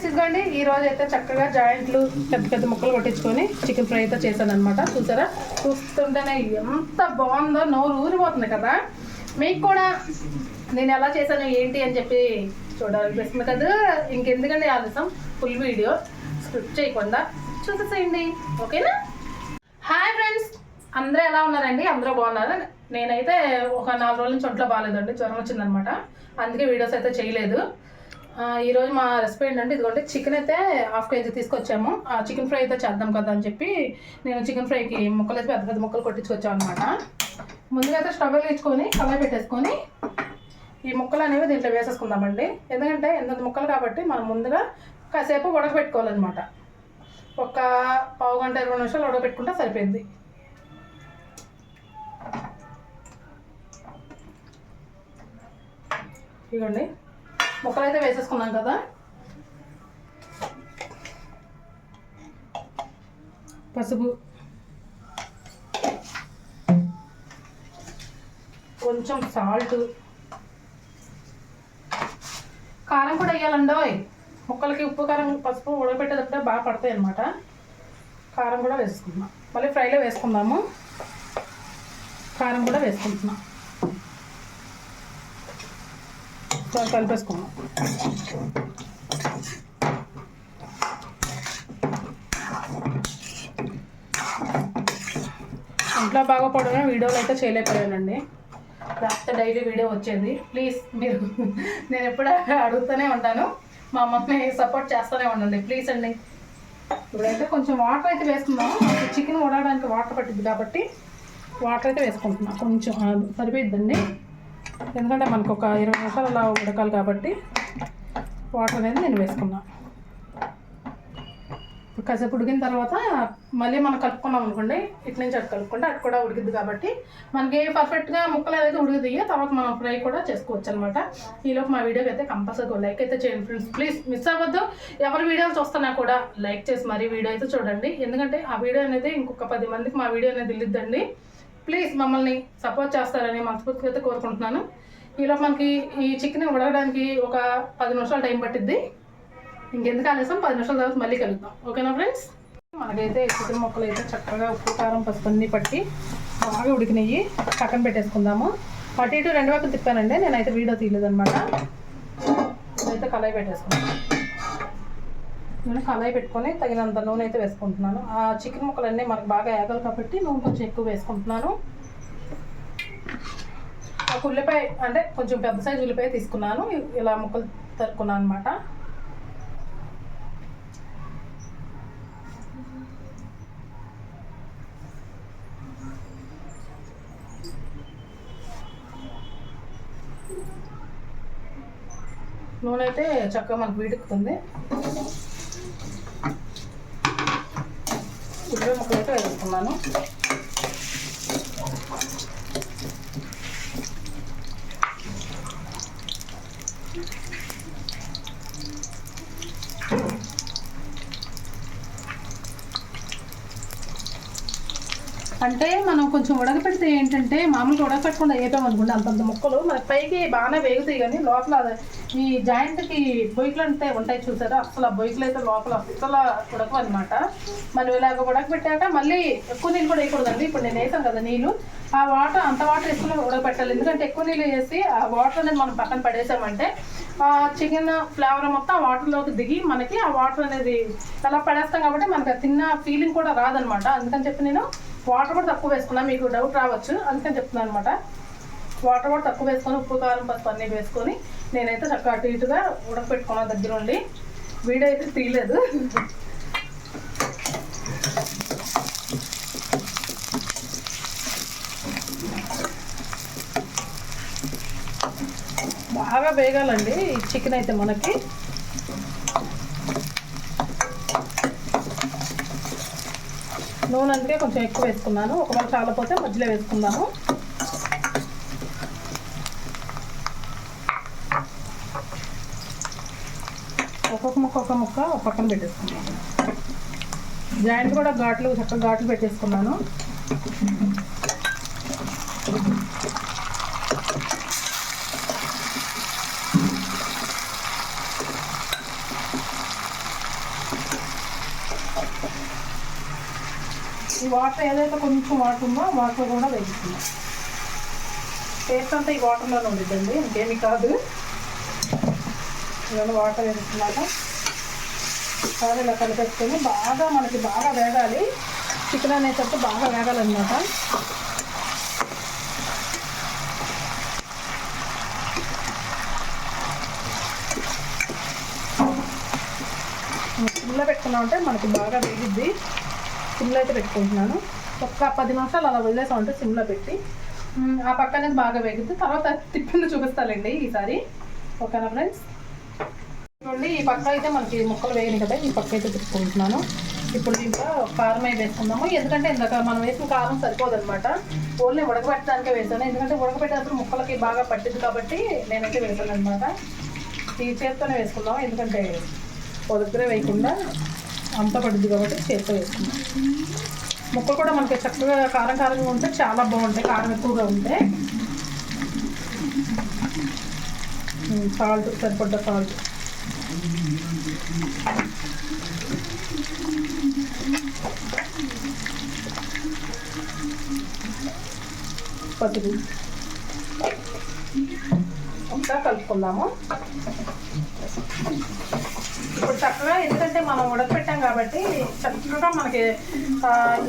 Friends ఇదిగోండి. ఈ రోజు అయితే చక్కగా జాయింట్లు పెద్ద పెద్ద ముక్కలు కొట్టించుకొని చికెన్ ఫ్రై అయితే చేశాను అనమాట చూసారా? చూస్తుంటేనే ఎంత బాగుందో నోరు ఊరిపోతుంది కదా. మీకు కూడా నేను ఎలా చేశాను ఏంటి అని చెప్పి చూడాలనిపిస్తుంది కదా. ఇంకెందుకండి ఆలస్యం? Full video. స్క్రిప్ట్ చేయకుండా చూసేసేయండి. ఓకేనా? Hi friends. అందరూ ఎలా ఉన్నారండి? అందరూ బాగున్నారు? నేనైతే ఒక నాలుగు రోజుల నుంచి ఒంట్లో బాగాలేదండి. జ్వరం వచ్చిందనమాట అందుకే వీడియోస్ అయితే చేయలేదు. ఈరోజు మా రెసిపీ ఏంటంటే ఇదిగోండి చికెన్ అయితే హాఫ్ కేజీ తీసుకొచ్చాము. ఆ చికెన్ ఫ్రై అయితే చేద్దాం కదా అని చెప్పి నేను చికెన్ ఫ్రైకి ముక్కలు అయితే పెద్ద పెద్ద ముక్కలు కొట్టించుకొచ్చాను అనమాట ముందుగా అయితే స్టవ్ వెలిగించుకొని కళాయి పెట్టేసుకొని ఈ ముక్కలు అనేవి దీంట్లో వేసేసుకుందామండి. ఎందుకంటే ఎనిమిది ముక్కలు కాబట్టి మనం ముందుగా కాసేపు ఉడకబెట్టుకోవాలన్నమాట. ఒక పావు గంట ఇరవై నిమిషాలు ఉడకబెట్టుకుంటే సరిపోయింది. ఇదిగోండి ముక్కలు అయితే వేసేసుకున్నాం కదా. పసుపు. కొంచెం సాల్ట్. కారం కూడా వేయాలండి ముక్కలకి ఉప్పు కారం పసుపు ఉడకబెట్టేటప్పుడే బాగా పడతాయి అన్నమాట. కారం కూడా వేసుకుందాం మళ్ళీ ఫ్రైలో వేసుకుందాము. కారం కూడా వేసుకుంటున్నాం చాలా కలిపేసుకున్నాం ఇంట్లో బాగా పడమే వీడియోలు అయితే చేయలేకపోయానండి. లేకపోతే డైలీ వీడియో వచ్చేది. ప్లీజ్ మీరు నేను ఎప్పుడు అడుగుతూనే ఉంటాను. మా మమ్మల్ని సపోర్ట్ చేస్తూనే ఉండండి. ప్లీజ్ అండి. ఇప్పుడైతే కొంచెం వాటర్ అయితే వేసుకుందాం చికెన్ ఉడకడానికి వాటర్ పట్టింది కాబట్టి వాటర్ అయితే వేసుకుంటున్నాం. కొంచెం సరిపోయిద్దండి. ఎందుకంటే మనకు ఒక ఇరవై నిమిషాలు అలా ఉడకాలి కాబట్టి వాటర్ అనేది నేను వేసుకున్నా. కాసేపు ఉడికిన తర్వాత మళ్ళీ మనం కలుపుకున్నాం అనుకోండి ఇటు నుంచి అటు కలుపుకుంటే అటు కూడా ఉడికిద్ది కాబట్టి మనకి పర్ఫెక్ట్గా ముక్కలు ఏదైతే ఉడికిద్ది తర్వాత మనం ఫ్రై కూడా చేసుకోవచ్చు అనమాట ఈలోపు మా వీడియోకి అయితే కంపల్సరీ లైక్ అయితే చేయండి ఫ్రెండ్స్ ప్లీజ్ మిస్ అవ్వద్దు. ఎవరి వీడియోలు చూస్తున్నా కూడా లైక్ చేసి మరీ వీడియో అయితే చూడండి. ఎందుకంటే ఆ వీడియో అనేది ఇంకొక పది మందికి మా వీడియో అనేది వెళ్ళిద్దండి. ప్లీజ్ మమ్మల్ని సపోర్ట్ చేస్తారని మనస్ఫూర్తిగా అయితే కోరుకుంటున్నాను ఈలోపు మనకి ఈ చికెన్ ఉడకడానికి ఒక పది నిమిషాలు టైం పట్టిద్ది. ఇంకెందుకు ఆలస్యం? పది నిమిషాల తర్వాత మళ్ళీ కలుద్దాం. ఓకేనా ఫ్రెండ్స్? మనకైతే చికెన్ ముక్కలు అయితే చక్కగా ఉప్పు కారం పసుపు అన్నీ పట్టి బాగా ఉడికినాయి. పక్కన పెట్టేసుకుందాము. అటు ఇటు రెండు వైపులు తిప్పానండి. నేనైతే వీడియో తీయలేదన్నమాట. ఇదైతే కళాయి పెట్టేసుకున్నాను నేను కళాయి పెట్టుకొని తగినంత నూనె అయితే వేసుకుంటున్నాను. ఆ చికెన్ ముక్కలన్నీ మనకు బాగా ఏగాలి కాబట్టి నూనె కొంచెం ఎక్కువ వేసుకుంటున్నాను. ఒక ఉల్లిపాయ అంటే కొంచెం పెద్ద సైజు ఉల్లిపాయ తీసుకున్నాను. ఇలా ముక్కలు తరుక్కున్నాను అనమాట నూనె అయితే చక్కగా మనకు వీడుకుతుంది ఉల్లిపాయ ముక్కలు అయితే వేసుకున్నాను అంటే మనం కొంచెం ఉడకపెడితే ఏంటంటే మామూలుగా ఉడకపెట్టకుండా వేపాం అనుకోండి అంతంత ముక్కలు. మనకి పైకి బాగానే వేగుతాయి కానీ లోపల ఈ జాయింట్కి బొయ్యిలు అంటే ఉంటాయి చూసారా? అసలు ఆ బొయ్యిలు అయితే లోపల అసలు ఉడకవు అనమాట మనం ఇలాగ ఉడకబెట్టాక మళ్ళీ ఎక్కువ నీళ్ళు కూడా వేయకూడదండి. ఇప్పుడు నేను వేసాను కదా నీళ్ళు. ఆ వాటర్ అంత వాటర్ వేసుకుని ఉడకబెట్టాలి. ఎందుకంటే ఎక్కువ నీళ్ళు వేసి ఆ వాటర్ అనేది మనం పక్కన పడేసామంటే ఆ చికెన్ ఫ్లేవర్ మొత్తం ఆ వాటర్లోకి దిగి మనకి ఆ వాటర్ అనేది అలా పడేస్తాం కాబట్టి మనకి తిన్న ఫీలింగ్ కూడా రాదనమాట అందుకని చెప్పి నేను వాటర్ కూడా తక్కువ వేసుకున్నా. మీకు డౌట్ రావచ్చు. అందుకని చెప్తున్నాను అనమాట వాటర్ కూడా తక్కువ వేసుకొని ఉప్పు కారం పసుపు అన్నీ వేసుకొని నేనైతే చక్కగా అటు ఇటుగా ఉడకపెట్టుకున్నా దగ్గర ఉండి వీడియో అయితే తీయలేదు. బాగా వేగాలండి ఈ చికెన్ అయితే మనకి. నూనె అందుకే కొంచెం ఎక్కువ వేసుకున్నాను. ఒకవేళ చాలా పోతే మధ్యలో వేసుకుందాము. ముక్క పక్కన పెట్టేసుకున్నాను. జాయింట్ కూడా ఘాట్లు చక్కగా ఘాట్లు పెట్టేసుకున్నాను. ఈ వాటర్ ఏదైతే కొంచెం వాటర్ ఉందో వాటర్ కూడా వేసుకున్నాం టేస్ట్ అంతా ఈ వాటర్లోనే ఉండదండి ఇంకేమి కాదు. ఇవన్నీ వాటర్ వేసుకున్నాక ఒకసారి ఇలా కలిపేసుకొని బాగా మనకి బాగా వేగాలి. చికెన్ అనేటప్పుడు బాగా వేగాలన్నమాట. నిల్ల పెట్టుకున్నాం అంటే మనకి బాగా వేగిద్ది. సిమ్లో అయితే పెట్టుకుంటున్నాను. ఒక్క పది నిమిషాలు అలా వదిలేసామంటే సిమ్లో పెట్టి. ఆ పక్కనే బాగా వేగిద్ది. తర్వాత తిప్పింది చూపిస్తానండి ఈసారి. ఓకేనా ఫ్రెండ్స్? చూడండి ఈ పక్క అయితే మనకి ముక్కలు వేయను కదా ఈ పక్క అయితే తిప్పుకుంటున్నాను ఇప్పుడు దీంట్లో కారం అయితే వేసుకుందాము. ఎందుకంటే ఇందాక మనం వేసిన కారం సరిపోదన్నమాట. ఓన్లీ ఉడకబెట్టడానికే వేసాను. ఎందుకంటే ఉడకబెట్టేటప్పుడు ముక్కలకి బాగా పట్టింది కాబట్టి నేనైతే వేసాను అనమాట ఈ చేత్తోనే వేసుకుందాం ఎందుకంటే ఓ వేయకుండా అంత పడుద్ది కాబట్టి చేత్తో వేసుకుందాం. ముక్కలు కూడా మనకి చక్కగా కారం కారంగా ఉంటే చాలా బాగుంటాయి. కారం ఎక్కువగా ఉంటే. సాల్ట్ సరిపడ్డ సాల్ట్. పసుపు ఒకసారి కలుపుకుందాము? ఇప్పుడు చక్కగా ఎందుకంటే మనం ఉడకపెట్టాం కాబట్టి చక్కగా మనకి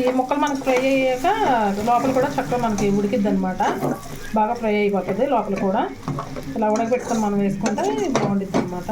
ఈ ముక్కలు మనకి ఫ్రై అయ్యాక లోపల కూడా చక్కగా మనకి ఉడికిద్ది అనమాట బాగా ఫ్రై అయిపోతుంది లోపల కూడా. ఇలా ఉడకపెట్టుకొని మనం వేసుకుంటే బాగుండిద్ది అనమాట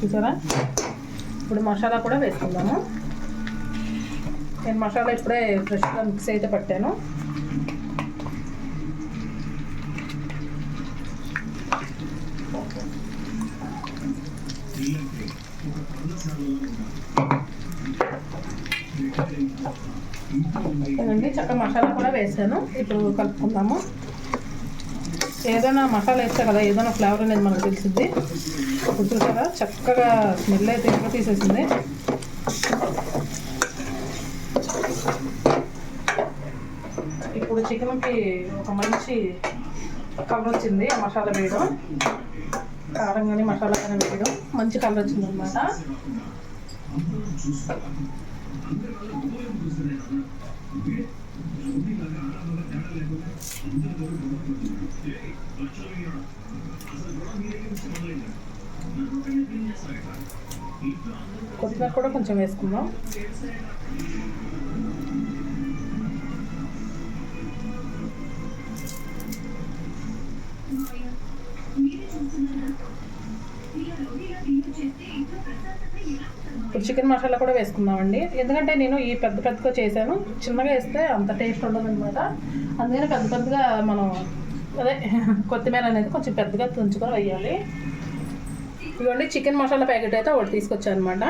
చూసారా? ఇప్పుడు మసాలా కూడా వేసుకుందాము. నేను మసాలా ఇప్పుడే ఫ్రెష్గా మిక్స్ అయితే పట్టాను. చక్కగా చక్క మసాలా కూడా వేసాను. ఇప్పుడు కలుపుకుందాము. ఏదైనా మసాలా వేస్తే కదా ఏదైనా ఫ్లేవర్ అనేది మనకు తెలిసింది ఇప్పుడు చూసారా? చక్కగా స్మెల్ అయితే ఇంకా తీసేసింది. ఇప్పుడు చికెన్కి ఒక మంచి కలర్ వచ్చింది ఆ మసాలా వేయడం. కారం కానీ మసాలా కానీ వేయడం. మంచి కలర్ వచ్చింది అనమాట కొత్తిమీర కూడా కొంచెం వేసుకుందాం. ఇప్పుడు చికెన్ మసాలా కూడా వేసుకుందామండి. ఎందుకంటే నేను ఈ పెద్ద పెద్దగా చేశాను. చిన్నగా వేస్తే అంత టేస్ట్ ఉండదు అనమాట అందుకని పెద్ద పెద్దగా మనం అదే కొత్తిమీర అనేది కొంచెం పెద్దగా తుంచుకొని వేయాలి. ఇదిగోండి చికెన్ మసాలా ప్యాకెట్ అయితే ఒకటి తీసుకొచ్చాను అనమాట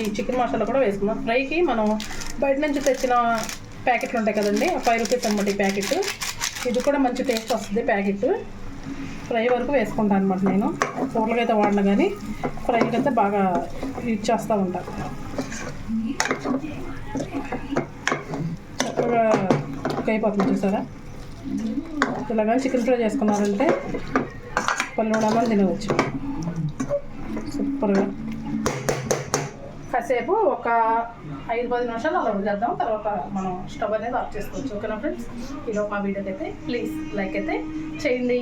ఈ చికెన్ మసాలా కూడా వేసుకుందాం. ఫ్రైకి మనం బయట నుంచి తెచ్చిన ప్యాకెట్లు ఉంటాయి కదండి ఫైవ్ రూపీస్ అనమాట ఈ ప్యాకెట్. ఇది కూడా మంచి టేస్ట్ వస్తుంది ప్యాకెట్. ఫ్రై వరకు వేసుకుంటాను అనమాట నేను. కూరలకి అయితే వాడిన కానీ ఫ్రైకి అయితే బాగా యూజ్ చేస్తూ ఉంటాను చక్కగా కుక్ అయిపోతుంది చూసారా? ఇలాగా చికెన్ ఫ్రై చేసుకున్నారంటే పల్లెడమని తినవచ్చు. సూపర్గా. కాసేపు ఒక ఐదు పది నిమిషాలు అలా వదిలేద్దాం. తర్వాత మనం స్టవ్ అనేది ఆఫ్ చేసుకోవచ్చు. ఓకేనా ఫ్రెండ్స్? ఈలోపు మా వీడియోకి అయితే ప్లీజ్ లైక్ అయితే చేయండి.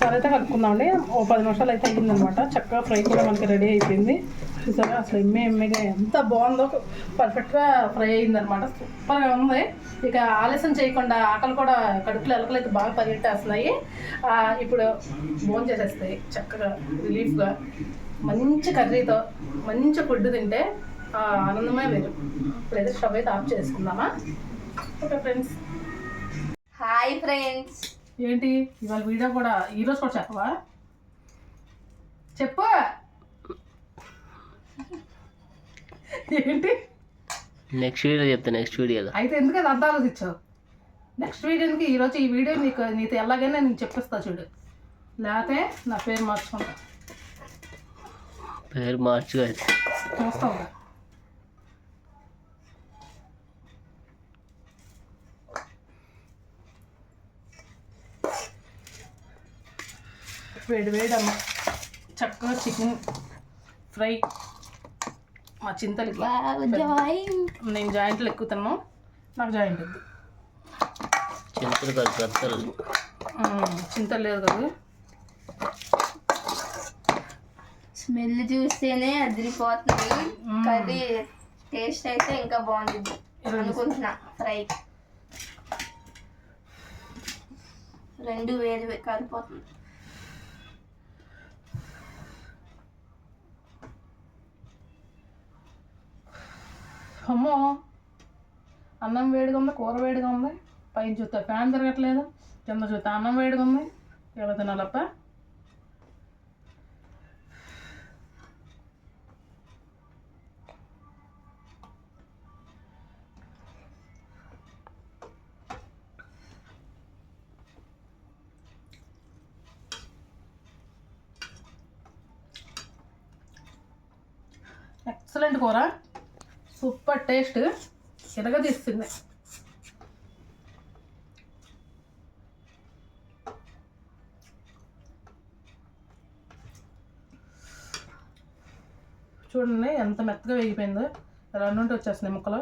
సరే అయితే కలుపుకుందామండి. ఓ పది నిమిషాలు అయితే అయ్యిందనమాట. చక్కగా ఫ్రై కూడా మనకి రెడీ అయిపోయింది. చూసారా? అసలు ఎమ్మె ఎమ్మెగా ఎంత బాగుందో. పర్ఫెక్ట్గా ఫ్రై అయిందనమాట సూపర్గా ఉంది. ఇక ఆలస్యం చేయకుండా ఆకలి కూడా కడుపులో ఎలకలు అయితే బాగా పరిగెట్టేస్తున్నాయి. ఇప్పుడు భోజనం చేసేస్తాయి. చక్కగా రిలీఫ్గా. మంచి కర్రీతో మంచి ఫుడ్ తింటే ఆ ఆనందమే వేరు. ఇప్పుడైతే స్టవ్ అయితే ఆఫ్ చేసుకుందామా? Okay friends. Hi friends. ఏంటి? ఇవాళ వీడియో కూడా ఈరోజు కూడా చెప్పవా చెప్పు. ఏంటి? నెక్స్ట్ వీడియో చెప్తా నెక్స్ట్ వీడియోలో అయితే ఎందుకు అది అంత ఆలోచించావు? నెక్స్ట్ వీడియోకి ఈరోజు ఈ వీడియో నీకు నీతో ఎలాగైనా నేను చెప్పిస్తా చూడు. లేకపోతే నా పేరు మార్చుకుంటా. పేరు మార్చుగా అయితే. చూస్తావు వేడి వేడి అమ్మ చక్కగా చికెన్ ఫ్రై. మా చింతలు నేను జాయింట్లు ఎక్కుతున్నాను. నాకు జాయింట్ వద్దు చింతలు కాదు పెద్దలు. మ్మ్. చింతలు లేదు కదా. స్మెల్ చూస్తేనే అదిరిపోతుంది. కర్రీ టేస్ట్ అయితే ఇంకా బాగుంటుంది అనుకుంటున్నా ఫ్రై. రెండు వేరు వే- కలిపోతుంది అమ్మో. అన్నం వేడిగా ఉంది కూర వేడిగా ఉంది. పైన చూస్తే ఫ్యాన్ తిరగట్లేదు కింద చూస్తే అన్నం వేడిగా ఉంది. ఎలా తినాలప్ప. ఎక్సలెంట్ కూర. Super taste. తీస్తుంది చూడండి ఎంత మెత్తగా వేగిపోయిందో. ఎలా నుండి వచ్చేస్తున్నాయి ముక్కలు.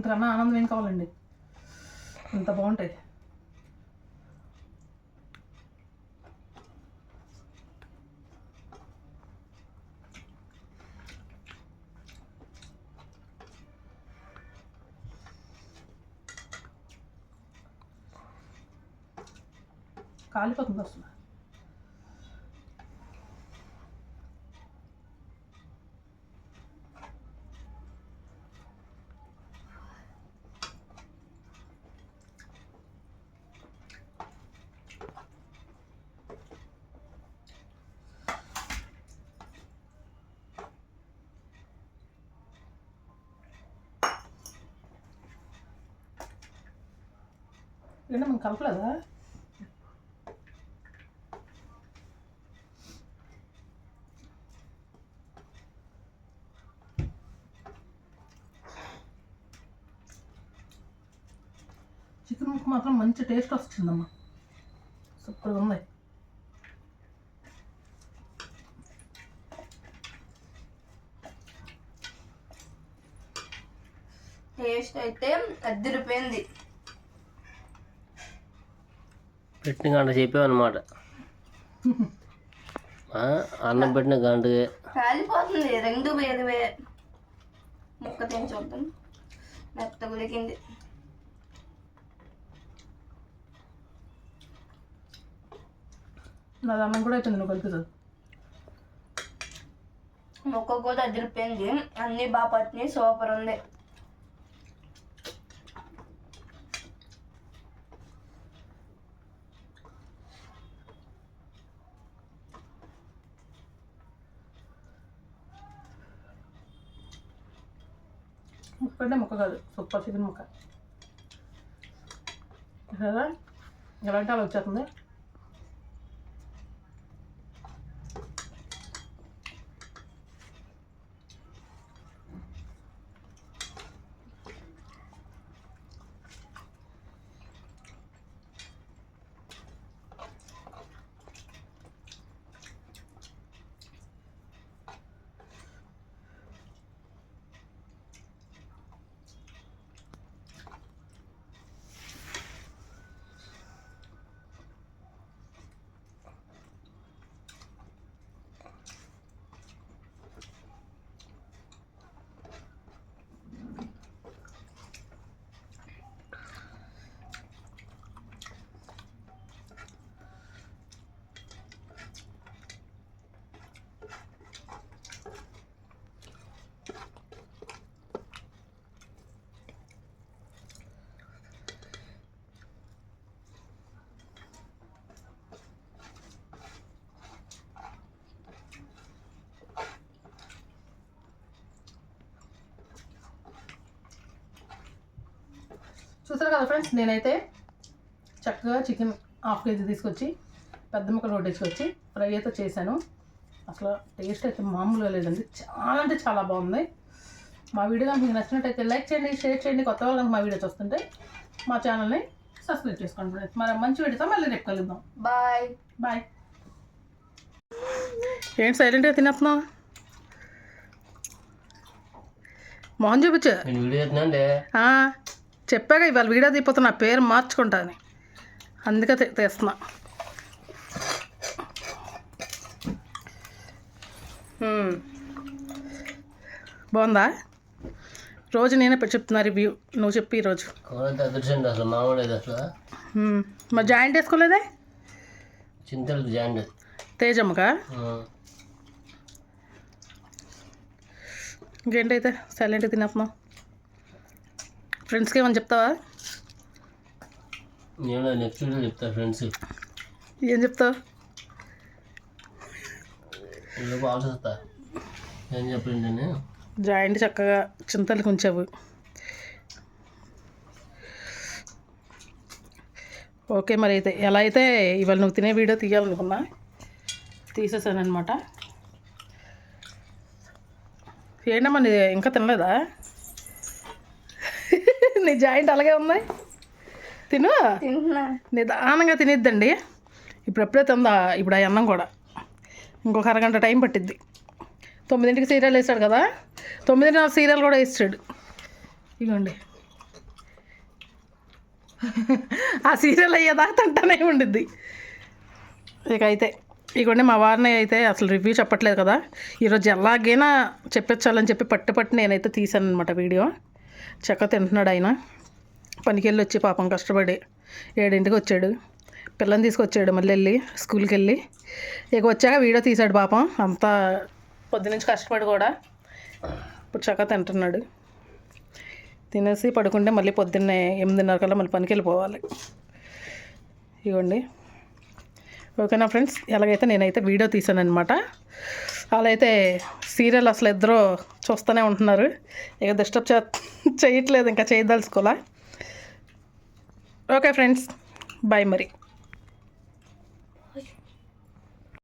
మ్మ్. అంతకన్నా ఆనందం ఏం కావాలండి ఇంత బాగుంటాయి కాలిపోతుంది వస్తుంది ఏంటో మనం కలపలేదా? చికెన్ ముక్క మాత్రం మంచి టేస్ట్ వస్తుందమ్మా. సూపర్గా ఉంది. టేస్ట్ అయితే అద్దరిపోయింది. పెట్టిన గంట చెప్పావన్నమాట ఆ, అన్నం పెట్టిన గంటకి. కాలిపోతుంది రెండు వేరు వేరు ముక్క తిని చూద్దాం. మెత్త ఉడికింది నాది అన్నం కూడా అయిపోయింది నువ్వు కలుపుతుంది ముక్క కూడా అదిరిపోయింది. అన్ని బాగా పట్టినాయి సూపర్ ఉంది ముక్క అంటే ముక్క కాదు. సూపర్ చికెన్ ముక్క. కదా ఎలాంటి అలా వచ్చేస్తుంది చూసారు కదా ఫ్రెండ్స్ నేనైతే చక్కగా చికెన్ హాఫ్ కేజీ తీసుకొచ్చి పెద్ద ముక్కలు కొట్టించుకొచ్చి ఫ్రై అయితే చేశాను. అసలు టేస్ట్ అయితే మామూలుగా లేదండి. చాలా అంటే చాలా బాగుంది. మా వీడియో కనుక మీకు నచ్చినట్టయితే లైక్ చేయండి షేర్ చేయండి. కొత్త వాళ్ళు కనుక మా వీడియో చూస్తుంటే మా ఛానల్ని సబ్స్క్రైబ్ చేసుకోండి ఫ్రెండ్స్. మరి మంచి వీడియోతో మళ్ళీ రేపు కలుద్దాం. బాయ్. బాయ్. ఏంటి సైలెంట్గా తినేస్తున్నావు? మొహం చూపించు. చెప్పాక ఇవాళ వీడియో తీపోతే నా పేరు మార్చుకుంటాను అందుకే తీస్తున్నా. బాగుందా? రోజు నేనే పెట్టి చెప్తున్నా రివ్యూ. నువ్వు చెప్పి ఈరోజు. మరి జాయింట్ వేసుకోలేదే? చింతలకు జాండ్ తేజమ్మకా? ఇంకేంటైతే? సైలెంట్గా తినేస్తున్నావు? ఫ్రెండ్స్కి ఏమని చెప్తావా? నేను నెక్స్ట్ వీడియో చెప్తా ఫ్రెండ్స్. ఏం చెప్తావు? ఆలోచిస్తా. ఏం చెప్పండి నేను. జాయింట్ చక్కగా చింతలకు ఉంచావు ఓకే మరి అయితే ఎలా అయితే ఇవాళ నువ్వు తినే వీడియో తీయాలనుకున్నా తీసేసాను అనమాట ఏంటమ్మా ఇంకా తినలేదా? నీ జాయింట్ అలాగే ఉంది తిను నిదానంగా తినేద్దండి. ఇప్పుడు ఎప్పుడే తిందా ఇప్పుడు ఆ అన్నం కూడా. ఇంకొక అరగంట టైం పట్టిద్ది. తొమ్మిదింటికి సీరియల్ వేస్తాడు కదా? తొమ్మిదిన్నర సీరియల్ కూడా వేస్తాడు. ఇగోండి. ఆ సీరియల్ అయ్యేదాకా తింటానే ఉండిద్ది. ఇక అయితే ఇగోండి మా వారిని అయితే అసలు రివ్యూ చెప్పట్లేదు కదా. ఈరోజు ఎలాగైనా చెప్పించాలని చెప్పి పట్టు పట్టు నేనైతే తీసాను అనమాట వీడియో. చక్కగా తింటున్నాడు ఆయన. పనికి వెళ్ళి వచ్చి పాపం కష్టపడి ఏడింటికి వచ్చాడు. పిల్లని తీసుకొచ్చాడు మళ్ళీ వెళ్ళి స్కూల్కి వెళ్ళి. ఇక వచ్చాక వీడియో తీశాడు పాపం. అంతా పొద్దునుంచి కష్టపడి కూడా ఇప్పుడు చక్కగా తింటున్నాడు. తినేసి పడుకుంటే మళ్ళీ పొద్దున్నే ఎనిమిదిన్నర కల్లా మళ్ళీ పనికి వెళ్ళిపోవాలి. ఇవ్వండి ఓకేనా ఫ్రెండ్స్? ఎలాగైతే నేనైతే వీడియో తీసాను అనమాట అలా అయితే సీరియల్ అసలు ఇద్దరు చూస్తూనే ఉంటున్నారు. ఇక డిస్టర్బ్ చే చేయట్లేదు ఇంకా చేయదలుచుకోలే. ఓకే ఫ్రెండ్స్ బాయ్ మరి.